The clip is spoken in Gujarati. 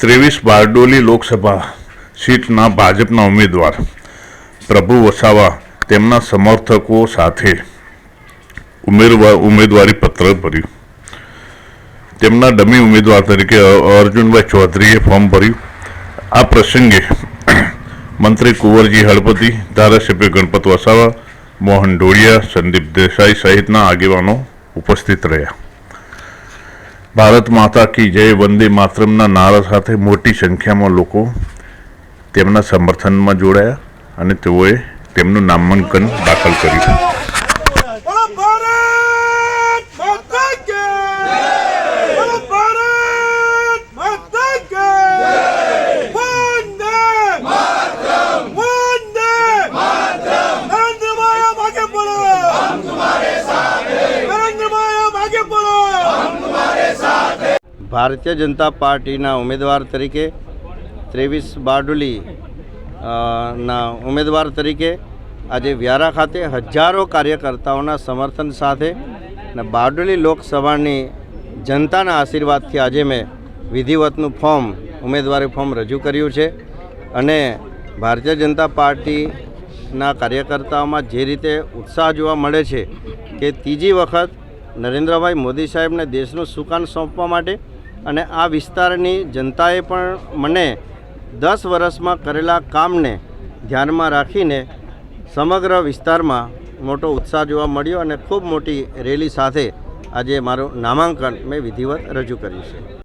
ત્રેવીસ બારડોલી લોકસભા સીટના ભાજપના ઉમેદવાર પ્રભુ વસાવા તેમના સમર્થકો સાથે ઉમેરવા ઉમેદવારી પત્ર ભર્યું. તેમના ડમી ઉમેદવાર તરીકે અર્જુનભાઈ ચૌધરીએ ફોર્મ ભર્યું. આ પ્રસંગે મંત્રી કુંવરજી હળપતિ ધારાસભ્ય ગણપત વસાવા મોહન ઢોળિયા સંદીપ દેસાઈ સહિતના આગેવાનો ઉપસ્થિત રહ્યા. ભારત માતા કી જય વંદે માતરમના નારા સાથે મોટી સંખ્યામાં લોકો તેમના સમર્થનમાં જોડાયા અને તેઓએ તેમનું નામાંકન દાખલ કર્યું બોલો ભારત માતા કે બોલો ભારત માતા કે વંદે વંદે નરેન્દ્ર ભાઈ આપ આગે બોલો નરેન્દ્ર આગે બોલો ભારતીય જનતા પાર્ટીના ઉમેદવાર તરીકે ત્રેવીસ બારડોલી ના ઉમેદવાર તરીકે આજે વ્યારા ખાતે હજારો કાર્યકર્તાઓના સમર્થન સાથે અને બારડોલી લોકસભાની જનતાના આશીર્વાદથી આજે મેં વિધિવતનું ફોર્મ, ઉમેદવારી ફોર્મ રજૂ કર્યું છે અને ભારતીય જનતા પાર્ટીના કાર્યકર્તાઓમાં જે રીતે ઉત્સાહ જોવા મળે છે કે ત્રીજી વખત નરેન્દ્રભાઈ મોદી સાહેબને દેશનું સુકાન સોંપવા માટે અને આ વિસ્તારની જનતાએ પણ મને દસ વર્ષમાં કરેલા કામને ધ્યાનમાં રાખીને સમગ્ર વિસ્તારમાં મોટો ઉત્સાહ જોવા મળ્યો અને ખૂબ મોટી રેલી સાથે આજે મારું નામાંકન મેં વિધિવત રજૂ કર્યું છે.